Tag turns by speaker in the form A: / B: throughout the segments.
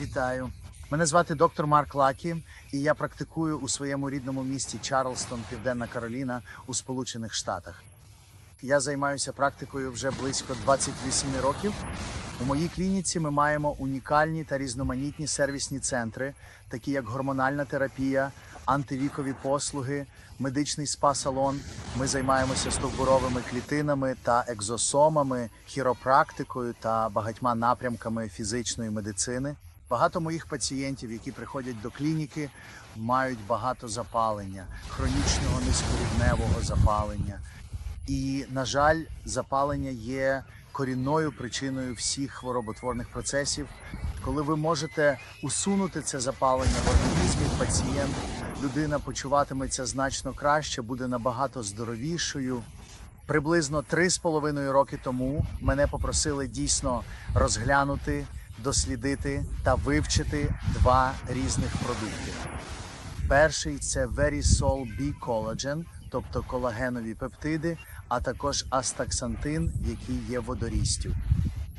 A: Вітаю. Мене звати доктор Марк Лакі, і я практикую у своєму рідному місті Чарлстон, Південна Кароліна у Сполучених Штатах. Я займаюся практикою вже близько 28 років. У моїй клініці ми маємо унікальні та різноманітні сервісні центри, такі як гормональна терапія, антивікові послуги, медичний спа-салон. Ми займаємося стовбуровими клітинами та екзосомами, хіропрактикою та багатьма напрямками фізичної медицини. Багато моїх пацієнтів, які приходять до клініки, мають багато запалення, хронічного низькорівневого запалення. І, на жаль, запалення є корінною причиною всіх хвороботворних процесів. Коли ви можете усунути це запалення в організмі, пацієнт, людина почуватиметься значно краще, буде набагато здоровішою. Приблизно три з половиною роки тому мене попросили дійсно розглянути, дослідити та вивчити два різних продукти. Перший це Verisol B Collagen, тобто колагенові пептиди, а також астаксантин, який є водорістю.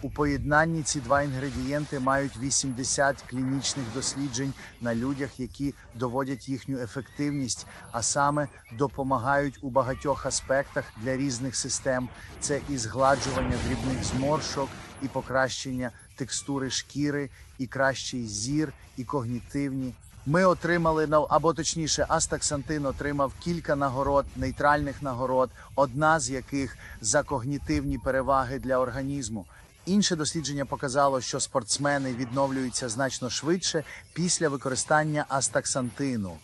A: У поєднанні ці два інгредієнти мають 80 клінічних досліджень на людях, які доводять їхню ефективність, а саме допомагають у багатьох аспектах для різних систем. Це і згладжування дрібних зморшок, і покращення текстури шкіри, і кращий зір, і когнітивні ми отримали або точніше, Астаксантин отримав кілька нагород, нейтральних нагород, одна з яких за когнітивні переваги для організму. Інше дослідження показало, що спортсмени відновлюються значно швидше після використання астаксантину.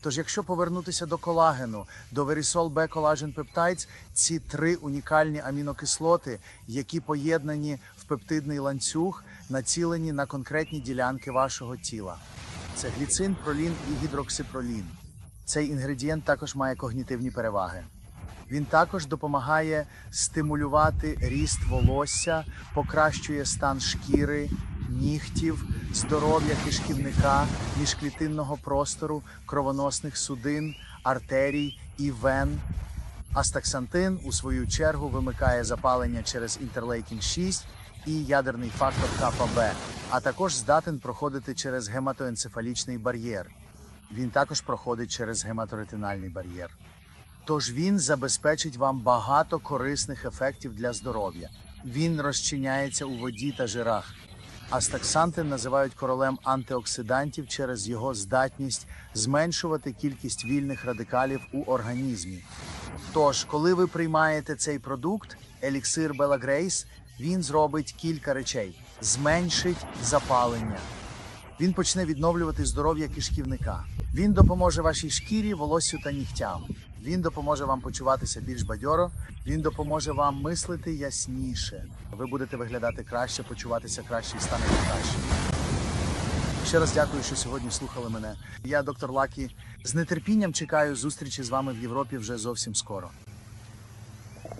A: Тож, якщо повернутися до колагену, до Verisol B Collagen Peptides, ці три унікальні амінокислоти, які поєднані в пептидний ланцюг, націлені на конкретні ділянки вашого тіла. Це гліцин, пролін і гідроксипролін. Цей інгредієнт також має когнітивні переваги. Він також допомагає стимулювати ріст волосся, покращує стан шкіри, нігтів, здоров'я кишківника, міжклітинного простору, кровоносних судин, артерій і вен. Астаксантин, у свою чергу, вимикає запалення через інтерлейкін 6 і ядерний фактор КПБ, а також здатен проходити через гематоенцефалічний бар'єр. Він також проходить через гематоретинальний бар'єр. Тож він забезпечить вам багато корисних ефектів для здоров'я. Він розчиняється у воді та жирах. Астаксантин називають королем антиоксидантів через його здатність зменшувати кількість вільних радикалів у організмі. Тож, коли ви приймаєте цей продукт, еліксир Бела Грейс, він зробить кілька речей: зменшить запалення. Він почне відновлювати здоров'я кишківника. Він допоможе вашій шкірі, волоссю та нігтям. Він допоможе вам почуватися більш бадьоро. Він допоможе вам мислити ясніше. Ви будете виглядати краще, почуватися краще і станете краще. Ще раз дякую, що сьогодні слухали мене. Я доктор Лакі. З нетерпінням чекаю зустрічі з вами в Європі вже зовсім скоро.